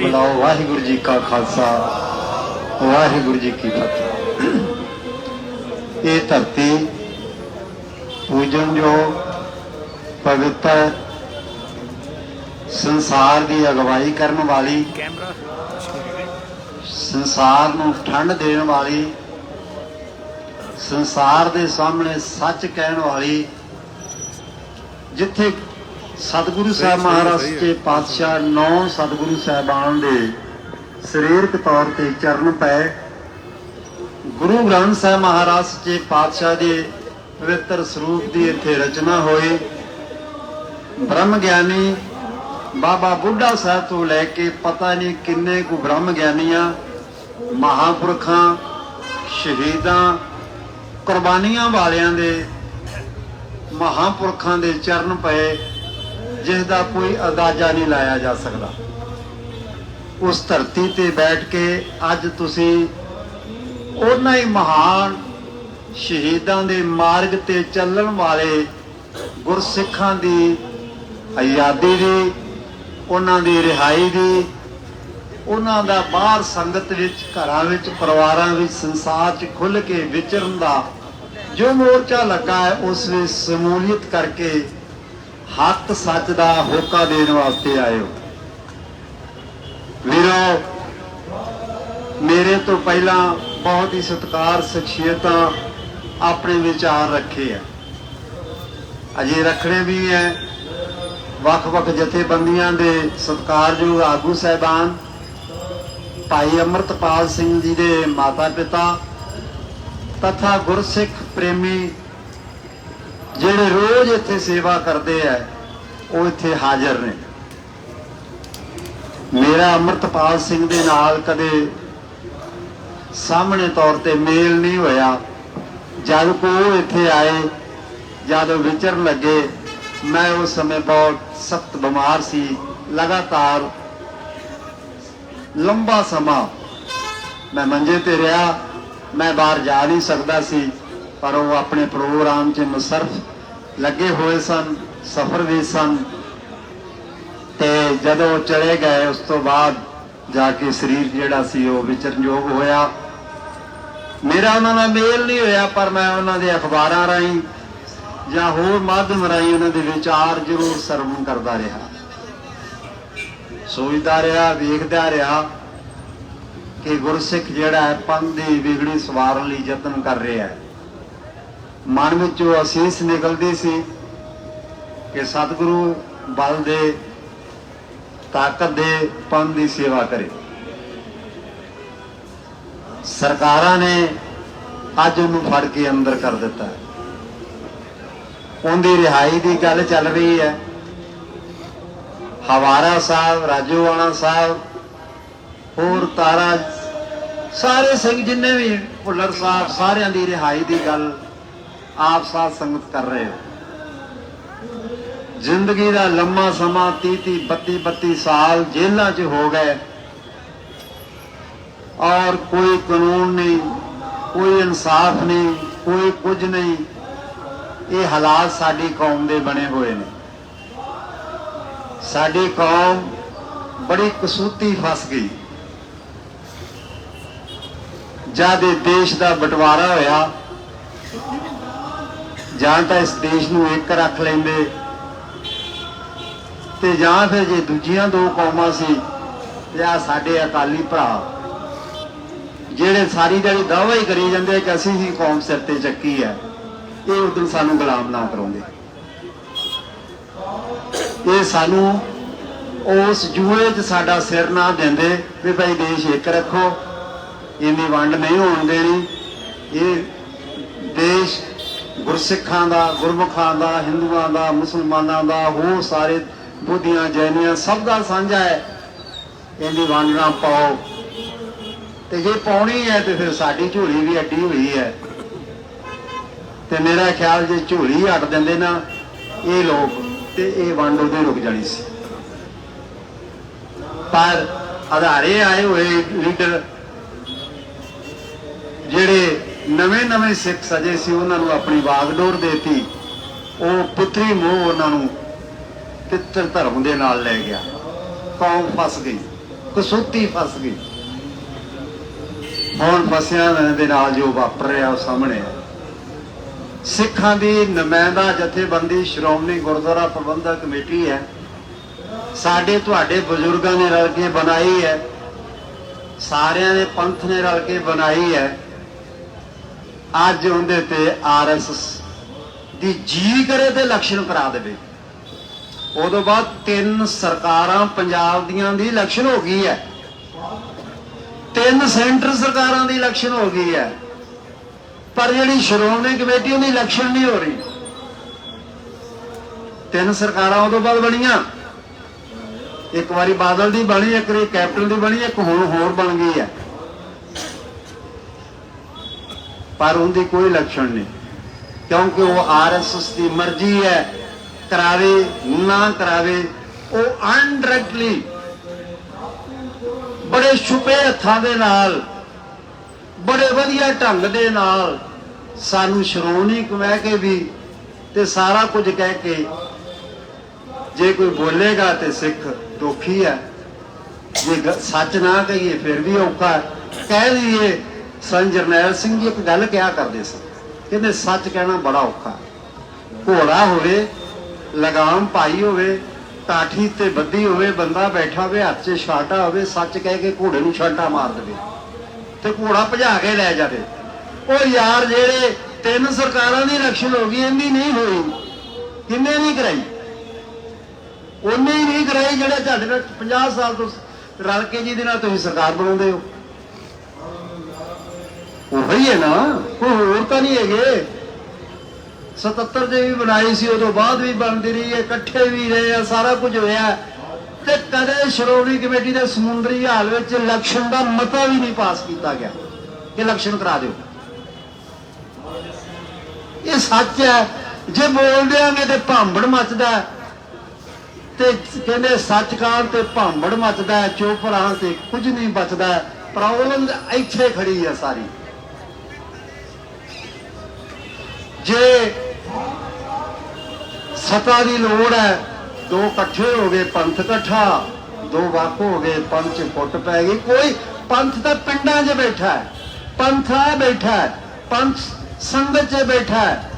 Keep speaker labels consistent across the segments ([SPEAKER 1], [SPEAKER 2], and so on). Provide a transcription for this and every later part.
[SPEAKER 1] ਬੁਲਾਓ, ਵਾਹਿਗੁਰੂ ਜੀ ਕਾ ਖਾਲਸਾ, ਵਾਹਿਗੁਰੂ ਜੀ ਕੀ ਫਤਿਹ। ਇਹ ਧਰਤੀ ਪੂਜਨ ਪਵਿੱਤਰ ਸੰਸਾਰ ਦੀ ਅਗਵਾਈ ਕਰਨ ਵਾਲੀ, ਸੰਸਾਰ ਨੂੰ ਠੰਡ ਦੇਣ ਵਾਲੀ, ਸੰਸਾਰ ਦੇ ਸਾਹਮਣੇ ਸੱਚ ਕਹਿਣ ਵਾਲੀ, ਜਿੱਥੇ ਸਤਿਗੁਰੂ ਸਾਹਿਬ
[SPEAKER 2] ਸਹੀ,
[SPEAKER 1] ਮਹਾਰਾਜ। ਕੇ ਪਾਤਸ਼ਾਹ ਨੌ ਸਤਿਗੁਰੂ ਸਾਹਿਬਾਨ ਦੇ ਸਰੀਰਕ ਤੌਰ ਤੇ ਚਰਨ ਪਏ ਗੁਰੂ ਗ੍ਰੰਥ ਸਾਹਿਬ ਮਹਾਰਾਜ ਕੇ ਪਾਤਸ਼ਾਹ ਦੇ ਪਵਿੱਤਰ ਸਰੂਪ ਦੀ ਇੱਥੇ ਰਚਨਾ ਹੋਈ। ਬ੍ਰਹਮ ਗਿਆਨੀ ਬਾਬਾ ਬੁੱਢਾ ਸਾਹਿਬ ਤੋਂ ਲੈ ਕੇ ਪਤਾ ਨਹੀਂ ਕਿੰਨੇ ਕੁ ਬ੍ਰਹਮ ਗਿਆਨੀਆਂ ਮਹਾਪੁਰਖਾਂ ਸ਼ਹੀਦਾਂ ਕੁਰਬਾਨੀਆਂ ਵਾਲਿਆਂ ਦੇ ਮਹਾਪੁਰਖਾਂ ਦੇ ਚਰਨ ਪਏ। ਜਿਸ ਦਾ ਕੋਈ ਅੰਦਾਜ਼ਾ ਨਹੀਂ ਲਾਇਆ ਜਾ ਸਕਦਾ। ਉਸ ਧਰਤੀ ਤੇ ਬੈਠ ਕੇ ਅੱਜ ਤੁਸੀਂ ਉਹਨਾਂ ਹੀ ਮਹਾਨ ਸ਼ਹੀਦਾਂ ਦੇ ਮਾਰਗ ਤੇ ਚੱਲਣ ਵਾਲੇ ਗੁਰਸਿੱਖਾਂ ਦੀ ਆਜ਼ਾਦੀ ਦੀ, ਉਹਨਾਂ ਦੀ ਰਿਹਾਈ ਦੀ, ਉਹਨਾਂ ਦਾ ਬਾਹਰ ਸੰਗਤ ਵਿੱਚ, ਘਰਾਂ ਵਿੱਚ, ਪਰਿਵਾਰਾਂ ਵਿੱਚ, ਸੰਸਾਰ 'ਚ ਖੁੱਲ ਕੇ ਵਿਚਰਨ ਦਾ ਜੋ ਮੋਰਚਾ ਲੱਗਾ ਹੈ, ਉਸ ਵਿੱਚ ਸਮੂਲੀਅਤ ਕਰਕੇ ਹੱਕ ਸੱਚ ਦਾ ਹੋਕਾ ਦੇਣ ਵਾਸਤੇ ਆਏ ਹੋ। ਵੀਰੋ, ਮੇਰੇ ਤੋਂ ਪਹਿਲਾਂ ਬਹੁਤ ਹੀ ਸਤਿਕਾਰ, ਸ਼ਖਸੀਅਤਾਂ ਆਪਣੇ ਵਿਚਾਰ ਰੱਖੇ ਆ। ਅਜੇ ਰੱਖਣੇ ਵੀ ਹੈ ਵੱਖ-ਵੱਖ ਜਥੇਬੰਦੀਆਂ ਦੇ ਸਤਿਕਾਰਯੋਗ ਆਗੂ ਸਹਿਬਾਨ, ਭਾਈ ਅਮਰਤਪਾਲ ਸਿੰਘ ਜੀ ਦੇ ਮਾਤਾ-ਪਿਤਾ, ਤਥਾ ਗੁਰਸਿੱਖ ਪ੍ਰੇਮੀ ਜਿਹੜੇ ਰੋਜ਼ ਇੱਥੇ ਸੇਵਾ ਕਰਦੇ ਆ, ਉਹ ਇੱਥੇ ਹਾਜ਼ਰ ਨੇ। ਮੇਰਾ ਅਮਰਤਪਾਲ ਸਿੰਘ ਦੇ ਨਾਲ ਕਦੇ ਸਾਹਮਣੇ ਤੌਰ ਤੇ ਮੇਲ ਨਹੀਂ ਹੋਇਆ। ਜਦ ਕੋ ਉਹ ਇੱਥੇ ਆਏ, ਜਦ ਵਿਚਰਨ ਲੱਗੇ, ਮੈਂ ਉਸ ਸਮੇਂ ਬਹੁਤ ਸਖਤ ਬਿਮਾਰ ਸੀ। ਲਗਾਤਾਰ ਲੰਬਾ ਸਮਾਂ ਮੈਂ ਮੰਜੇ ਤੇ ਰਿਹਾ। ਮੈਂ ਬਾਹਰ ਜਾ ਨਹੀਂ ਸਕਦਾ ਸੀ, ਪਰ ਉਹ ਆਪਣੇ ਪ੍ਰੋਗਰਾਮ 'ਚ ਮੁਸਰਫ ਲੱਗੇ ਹੋਏ ਸਨ, ਸਫ਼ਰ ਵੀ ਸਨ। ਤੇ ਜਦੋਂ ਚਲੇ ਗਏ, ਉਸ ਤੋਂ ਬਾਅਦ ਜਾ ਕੇ ਸਰੀਰ ਜਿਹੜਾ ਸੀ, ਉਹ ਵਿਚਰਨਯੋਗ ਹੋਇਆ। ਮੇਰਾ ਉਹਨਾਂ ਨਾਲ ਮੇਲ ਨਹੀਂ ਹੋਇਆ, ਪਰ ਮੈਂ ਉਹਨਾਂ ਦੇ ਅਖਬਾਰਾਂ ਰਾਹੀਂ ਜਾਂ ਹੋਰ ਮਾਧਿਅਮ ਰਾਹੀਂ ਉਹਨਾਂ ਦੇ ਵਿਚਾਰ ਜ਼ਰੂਰ ਸਰਵਣ ਕਰਦਾ ਰਿਹਾ। ਸੋਚਦਾ ਰਿਹਾ, ਵੇਖਦਾ ਰਿਹਾ ਕਿ ਗੁਰਸਿੱਖ ਜਿਹੜਾ ਹੈ ਪੰਥ ਦੀ ਵਿਗੜੀ ਸਵਾਰਨ ਲਈ ਯਤਨ ਕਰ ਰਿਹਾ ਹੈ। ਮਨ ਵਿੱਚੋਂ ਅਸੀਸ ਨਿਕਲਦੀ ਸੀ ਕਿ ਸਤਿਗੁਰੂ ਬਲ ਦੇ ਤਾਕਤ ਦੇ ਪੰਥ ਦੀ ਸੇਵਾ ਕਰੇ। ਸਰਕਾਰਾਂ ਨੇ ਅੱਜ ਉਹਨੂੰ ਫੜ ਕੇ ਅੰਦਰ ਕਰ ਦਿੱਤਾ। ਉਹਦੀ ਰਿਹਾਈ ਦੀ ਗੱਲ ਚੱਲ ਰਹੀ ਹੈ। ਹਵਾਰਾ ਸਾਹਿਬ ਰਾਜੂਵਾਣਾ ਸਾਹਿਬ, ਹੋਰ ਤਾਰਾ, ਸਾਰੇ ਸਿੰਘ ਜਿੰਨੇ ਵੀ ਭੁੱਲਰ ਸਾਹਿਬ, ਸਾਰਿਆਂ ਦੀ ਰਿਹਾਈ ਦੀ ਗੱਲ ਆਪ ਸਾਧ ਸੰਗਤ ਕਰ ਰਹੇ ਹੋ। ਜ਼ਿੰਦਗੀ ਦਾ ਲੰਮਾ ਸਮਾਂ 30 30 32 32 ਸਾਲ ਜੇਲ੍ਹਾਂ 'ਚ ਹੋ ਗਏ। ਔਰ ਕੋਈ ਕਾਨੂੰਨ ਨਹੀਂ, ਕੋਈ ਇਨਸਾਫ ਨਹੀਂ, ਕੋਈ ਕੁਝ ਨਹੀਂ। ਇਹ ਹਾਲਾਤ ਸਾਡੀ ਕੌਮ ਦੇ ਬਣੇ ਹੋਏ ਨੇ। ਸਾਡੀ ਕੌਮ ਬੜੀ ਕਸੂਤੀ ਫਸ ਗਈ। ਜਦ ਇਹ ਦੇਸ਼ ਦਾ ਬਟਵਾਰਾ ਹੋਇਆ ਜਾਂ ਤਾਂ ਇਸ ਦੇਸ਼ ਨੂੰ ਇੱਕ ਰੱਖ ਲੈਂਦੇ ਤੇ ਜਾਂ ਫਿਰ ਜੇ ਦੂਜੀਆਂ ਦੋ ਕੌਮਾਂ ਸੀ ਤੇ ਆ ਸਾਡੇ ਅਕਾਲੀ ਭਰਾ ਜਿਹੜੇ ਸਾਰੀ ਦਿਹਾੜੀ ਦਾਅਵਾ ਹੀ ਕਰੀ ਜਾਂਦੇ ਕਿ ਅਸੀਂ ਹੀ ਕੌਮ ਸਿਰ ਤੇ ਚੱਕੀ ਹੈ ਇਹ ਉਦੋਂ ਸਾਨੂੰ ਗੁਲਾਮ ਨਾ ਕਰਾਉਂਦੇ। ਇਹ ਸਾਨੂੰ ਉਸ ਜੂਏ 'ਚ ਸਾਡਾ ਸਿਰ ਨਾ ਦਿੰਦੇ ਵੀ ਭਾਈ ਦੇਸ਼ ਇੱਕ ਰੱਖੋ, ਇੰਨੀ ਵੰਡ ਨਹੀਂ ਹੋਣ ਦੇਣੀ, ਇਹ ਦੇਸ਼ ਗੁਰਸਿੱਖਾਂ ਦਾ, ਗੁਰਮੁਖਾਂ ਦਾ, ਹਿੰਦੂਆਂ ਦਾ, ਮੁਸਲਮਾਨਾਂ ਦਾ ਹੋਰ ਸਾਰੇ ਬੁੱਧੀਆਂ, ਜੈਨੀਆਂ, ਸਭ ਦਾ ਸਾਂਝਾ ਹੈ। ਇਹਦੀ ਵੰਡ ਪਾਓ। ਤੇ ਜੇ ਪਾਉਣੀ ਹੈ ਤੇ ਫਿਰ ਸਾਡੀ ਝੋਲੀ ਵੀ ਅੱਡੀ ਹੋਈ ਹੈ। ਤੇ ਮੇਰਾ ਖਿਆਲ ਜੇ ਝੋਲੀ ਹਟ ਦਿੰਦੇ ਨਾ, ਇਹ ਲੋਕ ਤੇ ਇਹ ਵੰਡ ਉਹਦੇ ਰੁਕ ਜਾਣੀ ਸੀ। ਪਰ ਆਧਾਰੇ ਆਏ ਹੋਏ ਲੀਡਰ, ਜਿਹੜੇ ਨਵੇਂ ਨਵੇਂ ਸਿੱਖ ਸਜੇ ਸੀ, ਉਹਨਾਂ ਨੂੰ ਆਪਣੀ ਵਾਗਡੋਰ ਦੇਤੀ। ਉਹ ਪੁੱਤਰੀ ਮੋਹ ਉਹਨਾਂ ਨੂੰ ਪਿੱਤਰ ਧਰਮ ਦੇ ਨਾਲ ਲੈ ਗਿਆ। ਕੌਮ ਫਸ ਗਈ, ਕਸੂਤੀ ਫਸ ਗਈ। ਹੁਣ ਫਸਿਆਂ ਦੇ ਨਾਲ ਜੋ ਵਾਪਰ ਰਿਹਾ, ਉਹ ਸਾਹਮਣੇ ਹੈ ਸਿੱਖਾਂ ਦੀ ਨੁਮਾਇੰਦਾ, ਜਥੇਬੰਦੀ, ਸ਼੍ਰੋਮਣੀ ਗੁਰਦੁਆਰਾ ਪ੍ਰਬੰਧਕ ਕਮੇਟੀ ਹੈ। ਸਾਡੇ ਤੁਹਾਡੇ ਬਜ਼ੁਰਗਾਂ ਨੇ ਰਲ ਕੇ ਬਣਾਈ ਹੈ। ਸਾਰਿਆਂ ਦੇ ਪੰਥ ਨੇ ਰਲ ਕੇ ਬਣਾਈ ਹੈ। ਅੱਜ ਉਹਦੇ ਤੇ ਆਰਐਸਐਸ ਦੀ ਜੀ ਕਰੇ ਤੇ ਇਲੈਕਸ਼ਨ ਕਰਾ ਦੇਵੇ। ਉਦੋਂ ਬਾਅਦ ਤਿੰਨ ਸਰਕਾਰਾਂ ਪੰਜਾਬ ਦੀਆਂ ਦੀ ਇਲੈਕਸ਼ਨ ਹੋ ਗਈ ਹੈ। ਤਿੰਨ ਸੈਂਟਰ ਸਰਕਾਰਾਂ ਦੀ ਇਲੈਕਸ਼ਨ ਹੋ ਗਈ ਹੈ। ਪਰ ਜਿਹੜੀ ਸ਼੍ਰੋਮਣੀ ਕਮੇਟੀ ਉਹਦੀ ਇਲੈਕਸ਼ਨ ਨਹੀਂ ਹੋ ਰਹੀ। ਤਿੰਨ ਸਰਕਾਰਾਂ ਉਦੋਂ ਬਾਅਦ ਬਣੀਆਂ। ਇੱਕ ਵਾਰੀ ਬਾਦਲ ਦੀ ਬਣੀ, ਇੱਕ ਵਾਰੀ ਕੈਪਟਨ ਦੀ ਬਣੀ, ਇੱਕ ਹੁਣ ਹੋਰ ਬਣ ਗਈ ਹੈ। ਪਰ ਉਹਦੀ ਕੋਈ ਲੱਛਣ ਨਹੀਂ। ਕਿਉਂਕਿ ਉਹ ਆਰਐਸਐਸ ਦੀ ਮਰਜ਼ੀ ਹੈ, ਕਰਾਵੇ, ਨਾ ਕਰਾਵੇ, ਉਹ ਅਨਡਾਇਰੈਕਟਲੀ ਬੜੇ ਛੁਪੇ ਹੱਥਾਂ ਦੇ ਨਾਲ, ਬੜੇ ਵਧੀਆ ਢੰਗ ਦੇ ਨਾਲ ਸਾਨੂੰ ਸ਼੍ਰੋਮਣੀ ਕਹਿ ਕੇ ਵੀ ਤੇ ਸਾਰਾ ਕੁਝ ਕਹਿ ਕੇ ਜੇ ਕੋਈ ਬੋਲੇਗਾ ਤੇ ਸਿੱਖ ਦੁਖੀ ਹੈ। ਜੇ ਸੱਚ ਨਾ ਕਹੀਏ ਫਿਰ ਵੀ ਔਖਾ ਕਹਿ ਲਈਏ ਸੰਤ ਜਰਨੈਲ ਸਿੰਘ ਜੀ, ਇੱਕ ਗੱਲ ਕਿਹਾ ਕਰਦੇ ਸੀ, ਕਹਿੰਦੇ ਸੱਚ ਕਹਿਣਾ ਬੜਾ ਔਖਾ ਘੋੜਾ ਹੋਵੇ, ਲਗਾਮ ਪਾਈ ਹੋਵੇ ਕਾਠੀ ਤੇ ਬੱਧੀ ਹੋਵੇ, ਬੰਦਾ ਬੈਠਾ ਹੋਵੇ, ਹੱਥ 'ਚ ਛਾਟਾ ਹੋਵੇ, ਸੱਚ ਕਹਿ ਕੇ ਘੋੜੇ ਨੂੰ ਛਾਟਾ ਮਾਰ ਦੇਵੇ ਤੇ ਘੋੜਾ ਭਜਾ ਕੇ ਲੈ ਜਾਵੇ। ਉਹ ਯਾਰ ਜਿਹੜੇ ਤਿੰਨ ਸਰਕਾਰਾਂ ਦੀ ਇਲੈਕਸ਼ਨ ਹੋ ਗਈ, ਇੰਨੀ ਨਹੀਂ ਹੋਈ। ਕਿੰਨੇ ਨਹੀਂ ਕਰਾਈ? ਉਹਨੇ ਹੀ ਨਹੀਂ ਕਰਾਈ ਜਿਹੜੇ ਤੁਹਾਡੇ ਨਾਲ 50 ਸਾਲ ਤੋਂ ਰਲ ਕੇ ਜਿਹਦੇ ਨਾਲ ਤੁਸੀਂ ਸਰਕਾਰ ਬਣਾਉਂਦੇ ਹੋ। ਉਹੀ ਹੈ ਨਾ ਕੋਈ ਹੋਰ ਤਾਂ ਨਹੀਂ ਹੈਗੇ। 77 ਦੇ ਵੀ ਬਣਾਈ ਸੀ ਉਦੋਂ ਬਾਅਦ ਵੀ ਬਣਦੀ ਰਹੀ ਹੈ ਇਕੱਠੇ ਵੀ ਰਹੇ ਆ ਸਾਰਾ ਕੁਝ ਹੋਇਆ। ਤੇ ਕਦੇ ਸ਼੍ਰੋਮਣੀ ਕਮੇਟੀ ਦੇ ਸਮੁੰਦਰੀ ਹਾਲ ਵਿੱਚ ਇਲੈਕਸ਼ਨ ਦਾ ਮਤਾ ਵੀ ਨਹੀਂ ਪਾਸ ਕੀਤਾ ਗਿਆ। ਕਿ ਇਲੈਕਸ਼ਨ ਕਰਾ ਦਿਓ। ਇਹ ਸੱਚ ਹੈ ਜੇ ਬੋਲ ਦਿਆਂਗੇ ਤੇ ਭਾਂਬੜ ਮੱਚਦਾ ਤੇ ਕਹਿੰਦੇ ਸੱਚ ਕਾਂ ਤੇ ਭਾਂਬੜ ਮੱਚਦਾ ਹੈ, ਚੁੱਪ ਰਹਾਂ ਤੇ ਕੁਝ ਨਹੀਂ ਬਚਦਾ ਪ੍ਰੋਬਲਮ ਇੱਥੇ ਖੜੀ ਹੈ ਸਾਰੀ। ਜੇ ਸਤਾ ਦੀ ਲੋੜ ਹੈ, ਦੋ ਇਕੱਠੇ ਹੋ ਗਏ, ਪੰਥ ਇਕੱਠਾ, ਦੋ ਵੱਖ ਹੋ ਗਏ, ਪੰਥ ਚ ਫੁੱਟ ਪੈ ਗਈ। ਕੋਈ ਪੰਥ ਤਾਂ ਪਿੰਡਾਂ 'ਚ ਬੈਠਾ ਹੈ, ਪੰਥ ਆ ਬੈਠਾ ਹੈ, ਪੰਥ ਸੰਗਤ 'ਚ ਬੈਠਾ ਹੈ,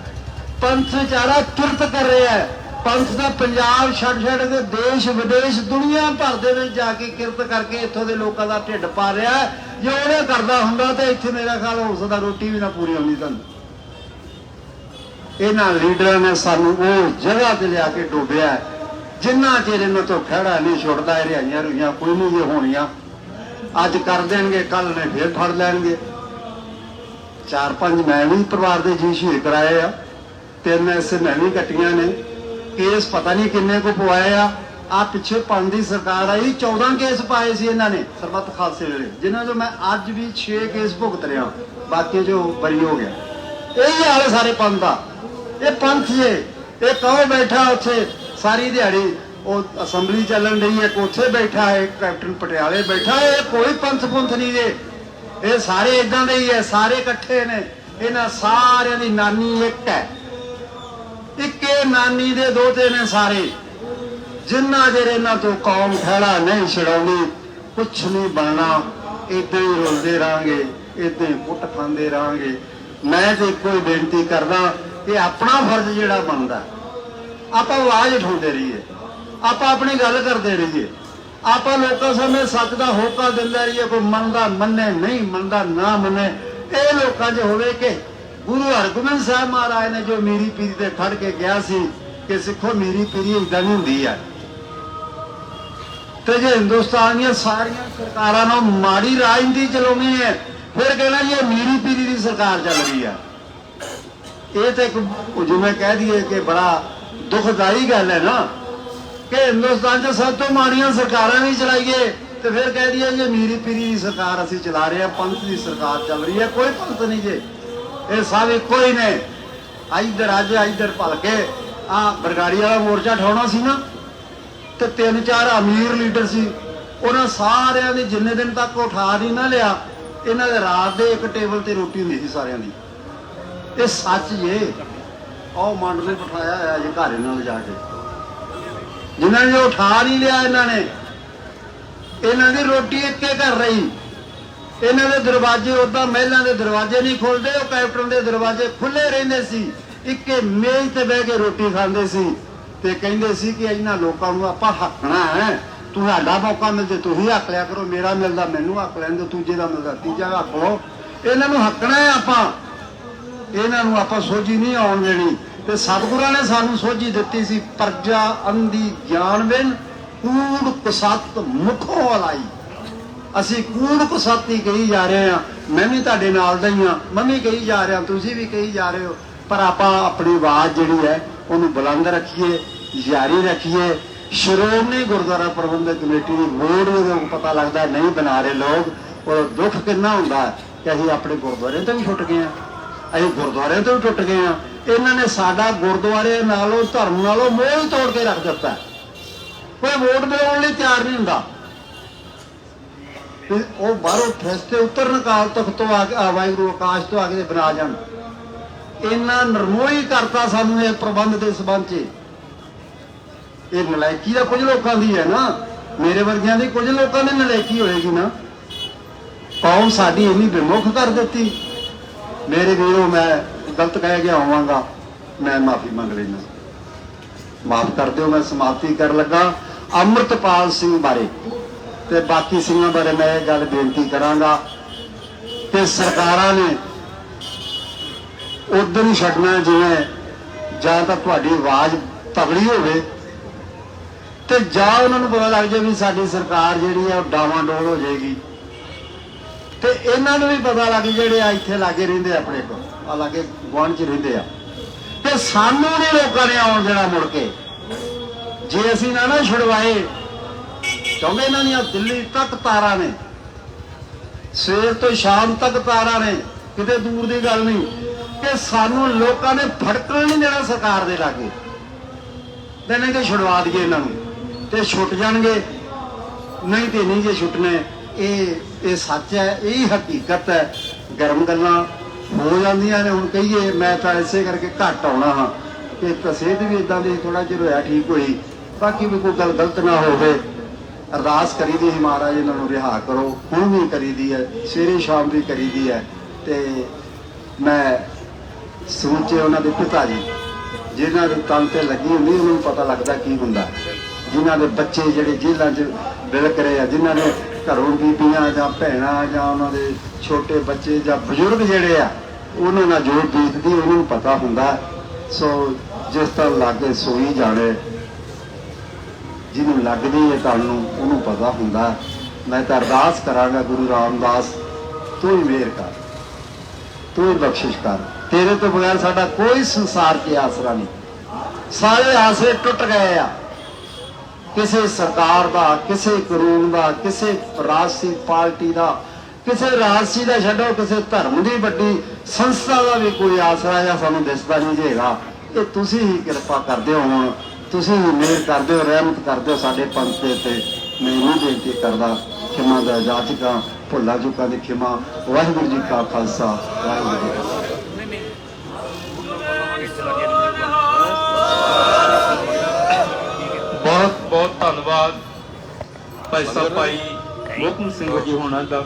[SPEAKER 1] ਪੰਥ ਵਿਚਾਰਾ ਕਿਰਤ ਕਰ ਰਿਹਾ ਹੈ। ਪੰਥ ਦਾ ਪੰਜਾਬ ਛੱਡ ਛੱਡ ਕੇ ਦੇਸ਼ ਵਿਦੇਸ਼ ਦੁਨੀਆ ਭਰ ਦੇ ਵਿੱਚ ਜਾ ਕੇ ਕਿਰਤ ਕਰਕੇ ਇੱਥੋਂ ਦੇ ਲੋਕਾਂ ਦਾ ਢਿੱਡ ਪਾ ਰਿਹਾ ਜੇ ਉਹਨੇ ਕਰਦਾ ਹੁੰਦਾ ਤੇ ਇੱਥੇ ਮੇਰਾ ਖਿਆਲ ਹੋ ਸਕਦਾ ਰੋਟੀ ਵੀ ਨਾ ਪੂਰੀ ਹੋਣੀ ਤੁਹਾਨੂੰ। ਇਹਨਾਂ ਲੀਡਰਾਂ ਨੇ ਸਾਨੂੰ ਉਹ ਜਗ੍ਹਾ ਤੇ ਲਿਆ ਕੇ ਡੋਬਿਆ ਜਿੰਨਾ ਚਿਰ ਇਹਨਾਂ ਤੋਂ ਖੜਾ ਨਹੀਂ ਛੁੱਟਦਾ, ਇਹ ਰਿਆਈਆਂ ਰੁਈਆਂ ਕੋਈ ਨਹੀਂ ਜੇ ਹੋਣੀਆਂ। ਅੱਜ ਕਰ ਦੇਣਗੇ ਕੱਲ ਨੇ ਫੇਰ ਫੜ ਲੈਣਗੇ। ਚਾਰ ਪੰਜ ਮੈਂ ਵੀ ਪਰਿਵਾਰ ਦੇ ਜੀ ਸ਼ਹੀਦ ਕਰਾਏ ਆ। ਤਿੰਨ ਐਸੇ ਮੈਂ ਵੀ ਕੱਟੀਆਂ ਨੇ। ਕੇਸ ਪਤਾ ਨਹੀਂ ਕਿੰਨੇ ਕੋ ਪਵਾਏ ਆ। ਆ ਪਿੱਛੇ ਪੰਜ ਦੀ ਸਰਕਾਰ ਆਈ 14 ਕੇਸ ਪਾਏ ਸੀ ਇਹਨਾਂ ਨੇ, ਸਰਬੱਤ ਖਾਲਸੇ ਵੇਲੇ, ਜਿਨ੍ਹਾਂ ਚੋਂ ਮੈਂ ਅੱਜ ਵੀ 6 ਕੇਸ ਭੁਗਤ ਰਿਹਾ। ਬਾਕੀ ਜੋ ਬਰੀ ਹੋ ਗਿਆ। ਇਹ ਹੀ ਹਾਲ ਸਾਰੇ ਪੰਥ ਦਾ। ਇਹ ਪੰਥ ਇਹ ਕਹੋ ਬੈਠਾ ਉੱਥੇ, ਸਾਰੀ ਦਿਹਾੜੀ। ਉਹ ਅਸੈਂਬਲੀ ਚੱਲਣ ਰਹੀ ਹੈ, ਇੱਕ ਬੈਠਾ ਹੈ ਕੈਪਟਨ ਪਟਿਆਲੇ ਬੈਠਾ ਹੈ। ਇਹ ਕੋਈ ਪੰਥ ਪੁੰਥ ਨਹੀਂ ਜੇ ਇਹ ਸਾਰੇ ਇਦਾਂ ਦੇ ਹੀ ਹੈ, ਸਾਰੇ ਇਕੱਠੇ ਨੇ। ਇਹਨਾਂ ਸਾਰਿਆਂ ਦੀ ਨਾਨੀ ਇੱਕ ਹੈ। ਇੱਕੇ ਨਾਨੀ ਦੇ ਦੋਤੇ ਨੇ ਸਾਰੇ। ਜਿੰਨਾ ਚਿਰ ਇਹਨਾਂ ਤੋਂ ਕੌਮ ਖੜਾ ਨਹੀਂ ਛਡਾਉਣੀ ਕੁਛ ਨਹੀਂ ਬਣਨਾ। ਇਦਾਂ ਹੀ ਰੁਲਦੇ ਰਾਂਗੇ ਇਦਾਂ ਹੀ ਕੁੱਟ ਖਾਂਦੇ ਰਾਂਗੇ ਮੈਂ ਤੇ ਇੱਕੋ ਹੀ ਬੇਨਤੀ ਕਰਦਾ ਕਿ ਆਪਣਾ ਫਰਜ਼ ਜਿਹੜਾ ਬਣਦਾ, ਆਪਾਂ ਆਵਾਜ਼ ਉਠਾਉਂਦੇ ਰਹੀਏ, ਆਪਾਂ ਆਪਣੀ ਗੱਲ ਕਰਦੇ ਰਹੀਏ, ਆਪਾਂ ਲੋਕਾਂ ਸਾਹਮਣੇ ਸੱਚ ਦਾ ਹੋਕਾ ਦਿੰਦੇ ਰਹੀਏ, ਕੋਈ ਮੰਨਦਾ ਮੰਨੇ, ਨਹੀਂ ਮੰਨਦਾ ਨਾ ਮੰਨੇ, ਇਹ ਲੋਕਾਂ 'ਚ ਹੋਵੇ ਕਿ ਗੁਰੂ ਹਰਗੋਬਿੰਦ ਸਾਹਿਬ ਮਹਾਰਾਜ ਨੇ ਜੋ ਮੇਰੀ ਪੀਰੀ ਤੇ ਖੜ ਕੇ ਗਿਆ ਸੀ ਕਿ ਸਿੱਖੋ ਮੇਰੀ ਪੀਰੀ ਇਦਾਂ ਨਹੀਂ ਹੁੰਦੀ ਆ। ਤੇ ਜੇ ਹਿੰਦੁਸਤਾਨ ਦੀਆਂ ਸਾਰੀਆਂ ਸਰਕਾਰਾਂ ਨੂੰ ਮਾੜੀ ਰਾਜਨੀਤੀ ਚਲਾਉਣੀ ਹੈ ਫਿਰ ਕਹਿਣਾ ਜੀ, ਇਹ ਮੀਰੀ ਪੀਰੀ ਦੀ ਸਰਕਾਰ ਚੱਲ ਰਹੀ ਆ। ਇਹ ਤਾਂ ਇੱਕ ਜਿਵੇਂ ਕਹਿ ਦਈਏ ਕਿ ਬੜਾ ਦੁਖਦਾਈ ਗੱਲ ਹੈ ਨਾ, ਕਿ ਹਿੰਦੁਸਤਾਨ 'ਚ ਸਭ ਤੋਂ ਮਾੜੀਆਂ ਸਰਕਾਰਾਂ ਵੀ ਚਲਾਈਏ, ਤੇ ਫਿਰ ਕਹਿ ਦਈਏ ਜੇ ਮੀਰੀ ਪੀਰੀ ਦੀ ਸਰਕਾਰ ਅਸੀਂ ਚਲਾ ਰਹੇ ਹਾਂ ਪੰਥ ਦੀ ਸਰਕਾਰ ਚੱਲ ਰਹੀ ਹੈ ਕੋਈ ਪੰਥ ਨਹੀਂ ਜੇ। ਇਹ ਸਭ ਇੱਕੋ ਹੀ ਨੇ ਇੱਧਰ, ਅੱਜ ਇੱਧਰ ਭਲ ਕੇ ਆ ਬਰਗਾੜੀ ਵਾਲਾ ਮੋਰਚਾ ਠਾਉਣਾ ਸੀ ਨਾ, ਤੇ ਤਿੰਨ ਚਾਰ ਅਮੀਰ ਲੀਡਰ ਸੀ, ਉਹਨਾਂ ਸਾਰਿਆਂ ਦੇ ਜਿੰਨੇ ਦਿਨ ਤੱਕ ਉਠਾ ਨਹੀਂ ਨਾ ਲਿਆ ਇਹਨਾਂ ਦੇ ਰਾਤ ਦੇ ਇੱਕ ਟੇਬਲ ਤੇ ਰੋਟੀ ਹੁੰਦੀ ਸੀ ਸਾਰਿਆਂ ਦੀ। ਇਹ ਸੱਚ ਜੇ ਉਹ ਮੰਡ ਨੇ ਬਿਠਾਇਆ ਹੋਇਆ ਜੇ ਘਰ ਇਹਨਾਂ ਨੂੰ ਜਾ ਕੇ। ਜਿਨ੍ਹਾਂ ਨੇ ਉਠਾ ਨਹੀਂ ਲਿਆ ਇਹਨਾਂ ਨੇ, ਇਹਨਾਂ ਦੀ ਰੋਟੀ ਇੱਕੇ ਘਰ ਰਹੀ। ਇਹਨਾਂ ਦੇ ਦਰਵਾਜ਼ੇ ਉਦਾਂ ਮਹਿਲਾਂ ਦੇ ਦਰਵਾਜ਼ੇ ਨਹੀਂ ਖੁੱਲਦੇ, ਉਹ ਕੈਪਟਨ ਦੇ ਦਰਵਾਜ਼ੇ ਖੁੱਲੇ ਰਹਿੰਦੇ ਸੀ। ਇੱਕੇ ਮੇਜ਼ ਤੇ ਬਹਿ ਕੇ ਰੋਟੀ ਖਾਂਦੇ ਸੀ ਤੇ ਕਹਿੰਦੇ ਸੀ ਕਿ ਇਹਨਾਂ ਲੋਕਾਂ ਨੂੰ ਆਪਾਂ ਹੱਕਣਾ ਹੈ। ਤੁਹਾਡਾ ਮੌਕਾ ਮਿਲਦੇ, ਤੁਸੀਂ ਹੱਕ ਲਿਆ ਕਰੋ, ਮੇਰਾ ਮਿਲਦਾ, ਮੈਨੂੰ ਹੱਕ ਲੈਂਦੇ ਦੂਜੇ ਦਾ ਮਿਲਦਾ, ਤੀਜਾ ਹੱਕ ਲਓ। ਇਹਨਾਂ ਨੂੰ ਹੱਕਣਾ ਹੈ ਆਪਾਂ। ਇਹਨਾਂ ਨੂੰ ਆਪਾਂ ਸੋਝੀ ਨਹੀਂ ਆਉਣ ਦੇਣੀ। ਤੇ ਸਤਿਗੁਰਾਂ ਨੇ ਸਾਨੂੰ ਸੋਝੀ ਦਿੱਤੀ ਸੀ, ਪਰਜਾ ਅੰਧੀ ਗਿਆਨ ਬਿਨ ਕੂੜ ਕੁਸਤ ਮੁਖੋ ਵਾਲਾਈ ਅਸੀਂ ਕੂੜ ਕੁਸਤ ਹੀ ਕਹੀ ਜਾ ਰਹੇ ਆ ਮੈਂ ਵੀ ਤੁਹਾਡੇ ਨਾਲ ਦਾ ਹੀ ਆ ਮੈਂ ਵੀ ਕਹੀ ਜਾ ਰਿਹਾ, ਤੁਸੀਂ ਵੀ ਕਹੀ ਜਾ ਰਹੇ ਹੋ। ਪਰ ਆਪਾਂ ਆਪਣੀ ਆਵਾਜ਼ ਜਿਹੜੀ ਹੈ, ਉਹਨੂੰ ਬੁਲੰਦ ਰੱਖੀਏ ਜਾਰੀ ਰੱਖੀਏ। ਸ਼੍ਰੋਮਣੀ ਗੁਰਦੁਆਰਾ ਪ੍ਰਬੰਧਕ ਕਮੇਟੀ ਦੀ ਬੋਰਡ ਨੂੰ ਪਤਾ ਲੱਗਦਾ ਨਹੀਂ ਬਣਾ ਰਹੇ ਲੋਕ ਉਹ ਦੁੱਖ ਕਿੰਨਾ ਹੁੰਦਾ ਕਿ ਅਸੀਂ ਆਪਣੇ ਗੁਰਦੁਆਰੇ ਤੋਂ ਵੀ ਟੁੱਟ ਗਏ ਆ ਅਸੀਂ ਗੁਰਦੁਆਰੇ ਤੋਂ ਵੀ ਟੁੱਟ ਗਏ ਆ ਇਹਨਾਂ ਨੇ ਸਾਡਾ ਗੁਰਦੁਆਰੇ ਨਾਲੋਂ, ਧਰਮ ਨਾਲੋਂ ਮੋਹ ਹੀ ਤੋੜ ਕੇ ਰੱਖ ਦਿੱਤਾ। ਕੋਈ ਵੋਟ ਮਿਲਾਉਣ ਲਈ ਤਿਆਰ ਨਹੀਂ ਹੁੰਦਾ। ਤੇ ਉਹ ਬਾਹਰੋਂ ਫੈਸਤੇ ਉਤਰਨ ਕਾਲ ਤੱਕ ਤੋਂ ਆ ਕੇ ਵਾਹਿਗੁਰੂ ਆਕਾਸ਼ ਤੋਂ ਆ ਕੇ ਬਣਾ ਜਾਣ। ਇੰਨਾ ਨਰਮੋਹੀ ਕਰਤਾ ਸਾਨੂੰ ਇਹ ਪ੍ਰਬੰਧ ਦੇ ਸਬੰਧ 'ਚ। ਇਹ ਨਲਾਇਕੀ ਦਾ ਕੁਝ ਲੋਕਾਂ ਦੀ ਹੈ ਨਾ। ਮੇਰੇ ਵਰਗਿਆਂ ਦੀ ਕੁਝ ਲੋਕਾਂ ਦੀ ਨਲਾਇਕੀ ਹੋਏਗੀ ਨਾ। ਕੌਮ ਸਾਡੀ ਇੰਨੀ ਵਿਮੁਖ ਕਰ ਦਿੱਤੀ। ਮੇਰੇ ਵੀਰੋ, ਮੈਂ ਗਲਤ ਕਹਿ ਗਿਆ ਹੋਵਾਂਗਾ। ਮੈਂ ਮਾਫੀ ਮੰਗ ਲੈਣਾ ਮਾਫ ਕਰ ਦਿਓ, ਮੈਂ ਸਮਾਪਤੀ ਕਰਨ ਲੱਗਾ ਅੰਮ੍ਰਿਤਪਾਲ ਸਿੰਘ ਬਾਰੇ। ਤੇ ਬਾਕੀ ਸਿੰਘਾਂ ਬਾਰੇ ਮੈਂ ਇਹ ਗੱਲ ਬੇਨਤੀ ਕਰਾਂਗਾ ਕਿ ਸਰਕਾਰਾਂ ਨੇ ਉਧਰ ਹੀ ਛੱਡਣਾ, ਜਿਵੇਂ ਜਾਂ ਤਾਂ ਤੁਹਾਡੀ ਆਵਾਜ਼ ਤਗੜੀ ਹੋਵੇ ਤੇ ਜਾਂ ਉਹਨਾਂ ਨੂੰ ਪਤਾ ਲੱਗ ਜਾਏ ਵੀ ਸਾਡੀ ਸਰਕਾਰ ਜਿਹੜੀ ਆ ਉਹ ਡਾਵਾਂ ਡੋਲ ਹੋ ਜਾਏਗੀ। ਤੇ ਇਹਨਾਂ ਨੂੰ ਵੀ ਪਤਾ ਲੱਗ ਜਿਹੜੇ ਆ ਇੱਥੇ ਲਾਗੇ ਰਹਿੰਦੇ ਆਪਣੇ ਕੋਲ, ਆ ਲਾਗੇ ਗੁਆਂਢ ਚ ਰਹਿੰਦੇ ਆ। ਤੇ ਸਾਨੂੰ ਨਹੀਂ ਲੋਕਾਂ ਨੇ ਆਉਣ ਦੇਣਾ ਮੁੜ ਕੇ। ਜੇ ਅਸੀਂ ਨਾ ਨਾ ਛੁਡਵਾਏ, ਕਿਉਂਕਿ ਇਹਨਾਂ ਦੀਆਂ ਦਿੱਲੀ ਤੱਕ ਤਾਰਾਂ ਨੇ। ਸਵੇਰ ਤੋਂ ਸ਼ਾਮ ਤੱਕ ਤਾਰਾਂ ਨੇ, ਕਿਤੇ ਦੂਰ ਦੀ ਗੱਲ ਨਹੀਂ। ਕਿ ਸਾਨੂੰ ਲੋਕਾਂ ਨੇ ਫੜਕਣ ਨਹੀਂ ਦੇਣਾ ਸਰਕਾਰ ਦੇ ਲਾਗੇ। ਤੇ ਨਹੀਂ ਤੇ ਛੁਡਵਾ ਦਈਏ ਇਹਨਾਂ ਨੂੰ। ਤੇ ਛੁੱਟ ਜਾਣਗੇ। ਨਹੀਂ ਤੇ ਨਹੀਂ ਜੇ ਛੁੱਟਨੇ ਇਹ ਇਹ ਸੱਚ ਹੈ, ਇਹ ਹਕੀਕਤ ਹੈ। ਗਰਮ ਗੱਲਾਂ ਹੋ ਜਾਂਦੀਆਂ ਨੇ, ਹੁਣ ਕਹੀਏ, ਮੈਂ ਤਾਂ ਇਸੇ ਕਰਕੇ ਘੱਟ ਆਉਣਾ ਹਾਂ ਕਿ ਤਸੇਦ ਵੀ ਇਦਾਂ ਦੀ ਥੋੜਾ ਜਿਹਾ ਹੋਇਆ ਠੀਕ ਹੋਈ। ਬਾਕੀ ਵੀ ਕੋਈ ਗੱਲ ਗਲਤ ਨਾ ਹੋਵੇ, ਅਰਦਾਸ ਕਰੀਦੀ ਹੈ ਮਹਾਰਾਜ ਇਹਨਾਂ ਨੂੰ ਰਿਹਾ ਕਰੋ। ਹੁਣ ਵੀ ਕਰੀਦੀ ਹੈ, ਸਵੇਰੇ ਸ਼ਾਮ ਵੀ ਕਰੀਦੀ ਹੈ। ਤੇ ਮੈਂ ਸਮੁੱਚੇ ਉਹਨਾਂ ਦੇ ਪਿਤਾ ਜੀ ਜਿਹਨਾਂ ਦੇ ਤਨ ਤੇ ਲੱਗੀ ਹੁੰਦੀ, ਉਹਨਾਂ ਨੂੰ ਪਤਾ ਲੱਗਦਾ ਕੀ ਹੁੰਦਾ। ਜਿਨ੍ਹਾਂ ਦੇ ਬੱਚੇ ਜਿਹੜੇ ਜੇਲ੍ਹਾਂ 'ਚ ਬਿਲਕ ਰਹੇ ਆ, ਜਿਨ੍ਹਾਂ ਦੇ ਘਰੋਂ ਬੀਬੀਆਂ ਜਾਂ ਭੈਣਾਂ ਜਾਂ ਉਹਨਾਂ ਦੇ ਛੋਟੇ ਬੱਚੇ ਜਾਂ ਬਜ਼ੁਰਗ ਜਿਹੜੇ ਆ, ਉਹਨਾਂ ਨਾਲ ਜੋ ਬੀਤਦੀ ਉਹਨਾਂ ਨੂੰ ਪਤਾ ਹੁੰਦਾ। ਸੋ ਜਿਸ ਤਰ੍ਹਾਂ ਲਾਗੇ ਸੋਈ ਜਾਣੇ, ਜਿਹਨੂੰ ਲੱਗਦੀ ਹੈ ਤੁਹਾਨੂੰ ਉਹਨੂੰ ਪਤਾ ਹੁੰਦਾ। ਮੈਂ ਤਾਂ ਅਰਦਾਸ ਕਰਾਂਗਾ ਗੁਰੂ ਰਾਮਦਾਸ, ਤੂੰ ਹੀ ਮਿਹਰ ਕਰ, ਤੂੰ ਹੀ ਬਖਸ਼ਿਸ਼ ਕਰ। ਤੇਰੇ ਤੋਂ ਬਗੈਰ ਸਾਡਾ ਕੋਈ ਸੰਸਾਰ 'ਚ ਆਸਰਾ ਨਹੀਂ। ਸਾਰੇ ਆਸਰੇ ਟੁੱਟ ਗਏ ਆ। ਕਿਸੇ ਸਰਕਾਰ ਦਾ, ਕਿਸੇ ਕਾਨੂੰਨ ਦਾ, ਕਿਸੇ ਰਾਜਸੀ ਪਾਰਟੀ ਦਾ, ਕਿਸੇ ਰਾਜਸੀ ਦਾ ਛੱਡੋ, ਕਿਸੇ ਧਰਮ ਦੀ ਵੱਡੀ ਸੰਸਥਾ ਦਾ ਵੀ ਕੋਈ ਆਸਰਾ ਜਾਂ ਸਾਨੂੰ ਦਿਸਦਾ ਨਹੀਂ ਜੇਗਾ ਇਹ ਤੁਸੀਂ ਹੀ ਕਿਰਪਾ ਕਰਦੇ ਹੋ ਹੁਣ, ਤੁਸੀਂ ਹੀ ਮਿਹਰ ਕਰਦੇ ਹੋ, ਰਹਿਮਤ ਕਰਦੇ ਹੋ ਸਾਡੇ ਪੰਥ ਦੇ ਉੱਤੇ ਮੈਂ ਇਹ ਬੇਨਤੀ ਕਰਦਾ, ਖਿਮਾ ਦਾ ਜਾਚਕਾਂ ਭੁੱਲਾ ਚੁੱਕਾਂ ਦੀ ਖਿਮਾ। ਵਾਹਿਗੁਰੂ ਜੀ ਕਾ ਖਾਲਸਾ, ਵਾਹਿਗੁਰੂ ਜੀ
[SPEAKER 2] ਧੰਨਵਾਦ। ਭਾਈ ਸਾਹਿਬ ਭਾਈ ਮੋਹਕਮ ਸਿੰਘ ਜੀ ਹੋਣਾ ਦਾ।